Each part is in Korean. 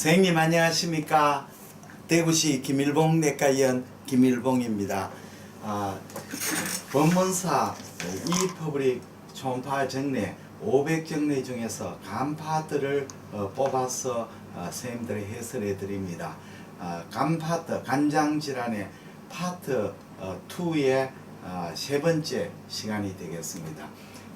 선생님 안녕하십니까? 대구시 김일봉 내과의원 김일봉입니다. 아, 법문사 이퍼블릭 총파 정례 500정례 중에서 간파들을 어, 뽑아서 어, 선생님들의 해설해 드립니다. 아, 간파트 간장질환의 파트 어, 2의 어, 세 번째 시간이 되겠습니다.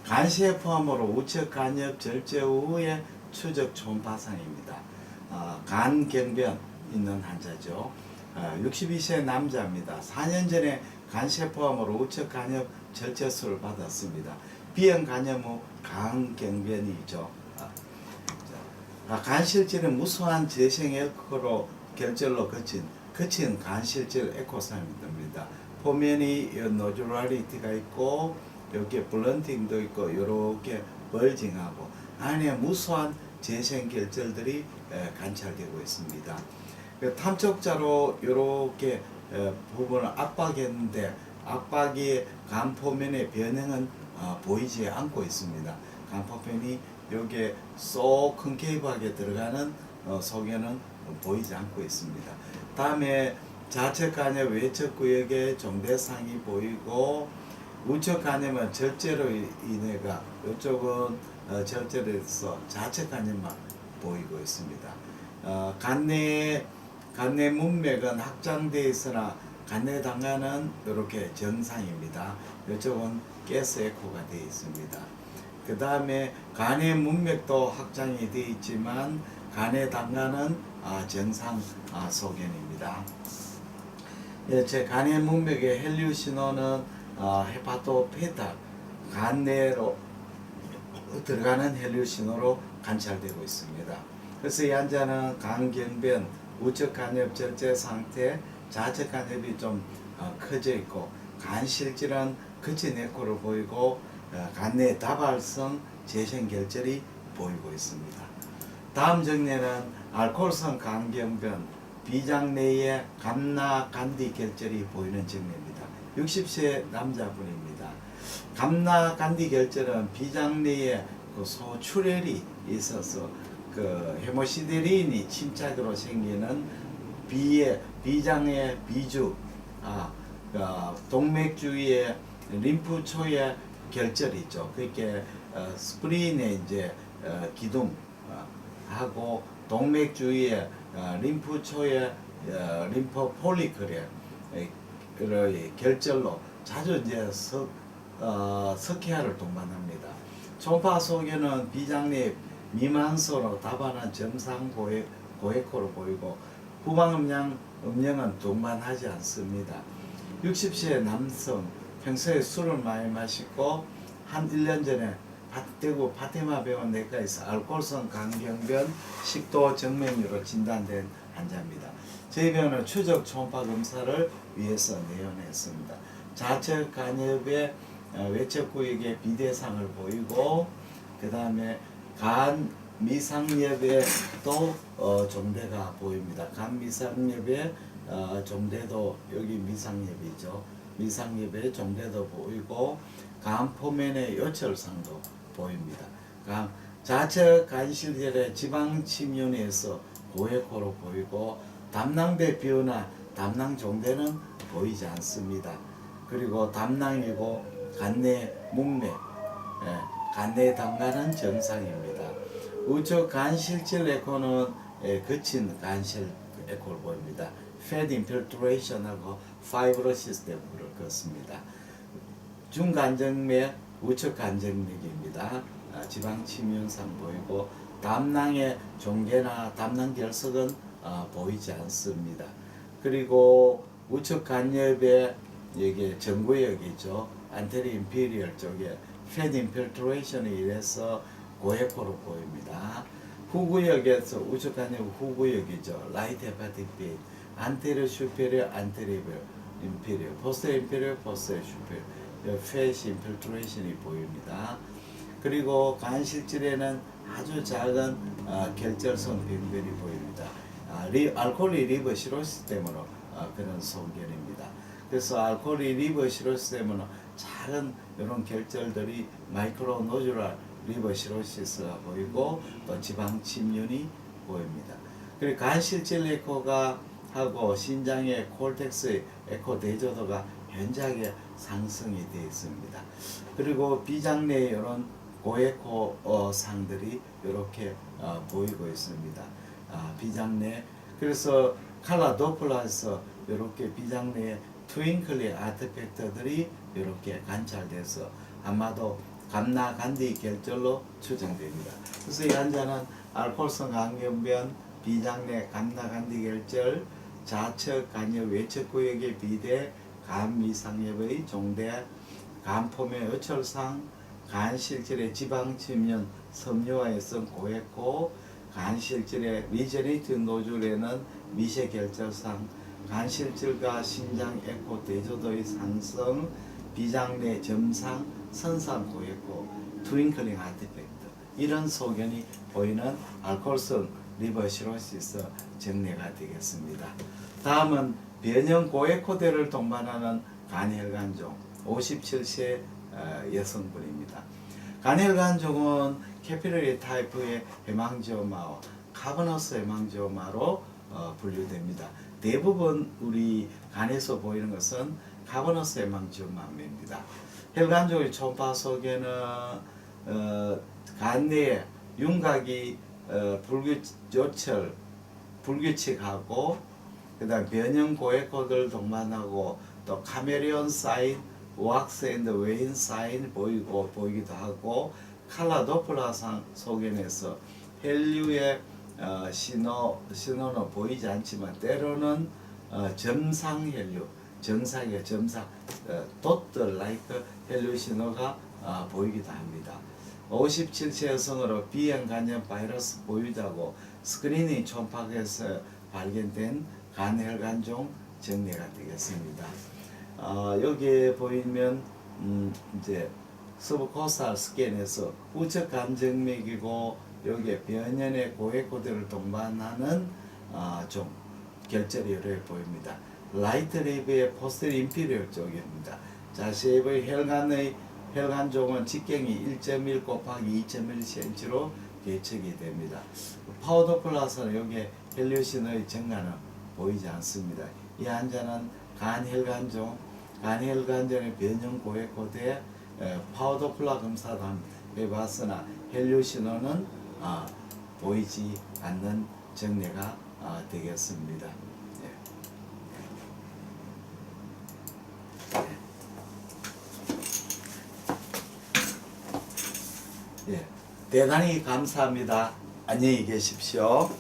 간시에 포함으로 우측 간엽 절제 후의 추적 초음파상입니다. 어, 간경변 있는 환자죠. 어, 62세 남자입니다. 4년 전에 간시에 포함으로 우측 간엽 절제술을 받았습니다. 비형 간염 후 간경변이죠. 아, 간실질은 무수한 재생 에코로 결절로 거친 거친 간실질 에코사입니다. 표면이 노즈랄리티가 있고 여기에 블런팅도 있고 이렇게 벌징하고 안에 무수한 재생 결절들이 에, 관찰되고 있습니다. 그 탐촉자로 이렇게 부분을 압박했는데 압박이 간포면의 변형은 어, 보이지 않고 있습니다. 간포면이 여기에 쏙 컨케이브하게 들어가는 어, 속에는 보이지 않고 있습니다. 다음에 좌측 간의 외측 구역에 종대상이 보이고 우측 간염은 절제로 인해가 이쪽은 어, 절제돼서 간염만 보이고 있습니다. 어, 간내 간내 문맥은 확장되어 있으나 간내 당간은 이렇게 정상입니다. 이쪽은 가스 에코가 되어 있습니다. 그 다음에 간의 문맥도 확장이 되어 있지만 간의 당간은 아, 정상 아, 소견입니다. 예, 제 간의 문맥의 헬류 신호는 어, 헤파토페타 간 내로 들어가는 헬류 신호로 관찰되고 있습니다. 그래서 이 환자는 간경변, 우측 간엽 절제 상태, 좌측 간엽이 좀 어, 커져 있고 간실질은 거친 에코를 보이고 어, 간내 다발성 재생 결절이 보이고 있습니다. 다음 정례는 알코올성 간경변, 비장 내에 감나 간디 결절이 보이는 정례입니다. 60세 남자분입니다. 감나 간디 결절은 비장 내에 그 소출혈이 있어서 그 헤모시데린이 침착으로 생기는 비의 비장의 비주 아 어, 동맥 주위에 림프초의 결절이죠. 그게 어, 스프린의 이제 어, 기둥 어, 하고 동맥 주위에 어, 림프초의 어, 림프 폴리클의 그 결절로 자주 이제 석, 어, 석회화를 동반합니다. 초음파 속에는 비장립 미만소로 다반한 정상 고액, 고액호로 보이고 후방 음량 음량은 동반하지 않습니다. 60세 남성 평소에 술을 많이 마시고 한 1년 전에 파- 대구 파테마 병원 내과에서 알코올성 간경변 식도 정맥류로 진단된 환자입니다. 저희 병원은 추적 초음파 검사를 위해서 내원했습니다. 간엽의 어, 외측 구역에 비대상을 보이고 그 다음에 간 미상엽에 또 어, 종대가 보입니다. 간 미상엽에 어, 종대도 여기 미상엽이죠. 미상엽에 종대도 보이고 간 포면의 요철상도 보입니다. 간 좌측 간실절의 지방 침윤에서 고액호로 보이고 담낭배 비우나 담낭 종대는 보이지 않습니다. 그리고 담낭이고 간내 문맥, 예, 간내 담가는 정상입니다. 우측 간실질 에코는 예, 거친 간실 에코를 보입니다. Fat infiltration하고 fibrosis 때문을 걷습니다. 중간정맥, 우측 간정맥입니다. 아, 지방 침윤상 보이고 담낭의 종계나 담낭 결석은 아, 보이지 않습니다. 그리고 우측 간엽에 여기 정구역이죠. 안테리 인피리얼 쪽에 fat infiltration에 의해서 고해코로 보입니다. 후구역에서 우측 간엽 후구역이죠. 라이트 헤파틱 B 안테리어 슈페리어 안테리어 인피리어 포스터 인피리어 포스터 슈페리어 fat infiltration이 보입니다. 그리고 간실질에는 아주 작은 어, 결절성 병변이 보입니다. 아, 리, 알코올이 리버 시로시스 때문에 어, 그런 소견입니다. 그래서 알코올이 리버 시로시스 때문에 작은 이런 결절들이 마이크로 노즈랄 리버 시로시스가 보이고 또 지방 침륜이 보입니다. 그리고 간실질 에코가 하고 신장의 콜텍스 에코 대조도가 현저하게 상승이 되어 있습니다. 그리고 비장내 이런 고에코 어, 상들이 이렇게 어, 보이고 있습니다. 아, 비장내 그래서 칼라 도플러에서 이렇게 비장내에 트윙클리 아트팩터들이 이렇게 관찰돼서 아마도 감나 간디 결절로 추정됩니다. 그래서 이 환자는 알코올성 강경변, 비장내 감나 간디 결절, 좌측 간염 외측 구역의 비대, 간 미상엽의 종대, 간포의 어철상, 간실질의 지방 침연, 섬유화해성 고했고, 간실질의 리제네이트 노즐에는 미세 결절상, 간실질과 신장 에코 대조도의 상승, 비장내 점상, 선상 고했고, 트윙클링 아티팩트 이런 소견이 보이는 알코올성 리버시로시스 정례가 되겠습니다. 다음은 변형 고에코대를 동반하는 간혈관종 57세 어, 여성분입니다. 간혈관종은 캐피러리 타입의 해망지오마와 카버너스 해망지오마로 어, 분류됩니다. 대부분 우리 간에서 보이는 것은 카버너스 해망지오마입니다. 혈관종의 초파 속에는 어, 간 내에 윤곽이 어, 불규조철 불규칙하고 그다음 변형 고에코들 동반하고 또 카메레온 사인, 앤드 웨인 사인 보이고 보이기도 하고 칼라 도플라상 소견에서 헬류의 어, 신호 신호는 보이지 않지만 때로는 어, 점상 헬류 정상의 점상 어, 도트 라이크 어, 보이기도 합니다. 57세 여성으로 비형 간염 바이러스 보유자고 스크리닝 초음파에서 발견된 간혈관종 정례가 되겠습니다. 어, 여기에 보이면 음, 이제 서브코스탈 스캔에서 우측 간정맥이고 여기에 변연의 고액코드를 동반하는 어, 좀 결절이 이렇게 보입니다. 라이트 레이브의 포스트 인피리얼 쪽입니다. 자, 쉐입의 혈관의 혈관 종은 직경이 1.1 곱하기 2.1cm로 계측이 됩니다. 파우더 플라스는 여기에 헬류신의 증가는 보이지 않습니다. 이 환자는 간혈관종, 간혈관종의 변형 고액 고대 파우더 플라 검사도 해봤으나 헬류 신호는 아, 보이지 않는 정례가 아, 되겠습니다. 예. 대단히 감사합니다. 안녕히 계십시오.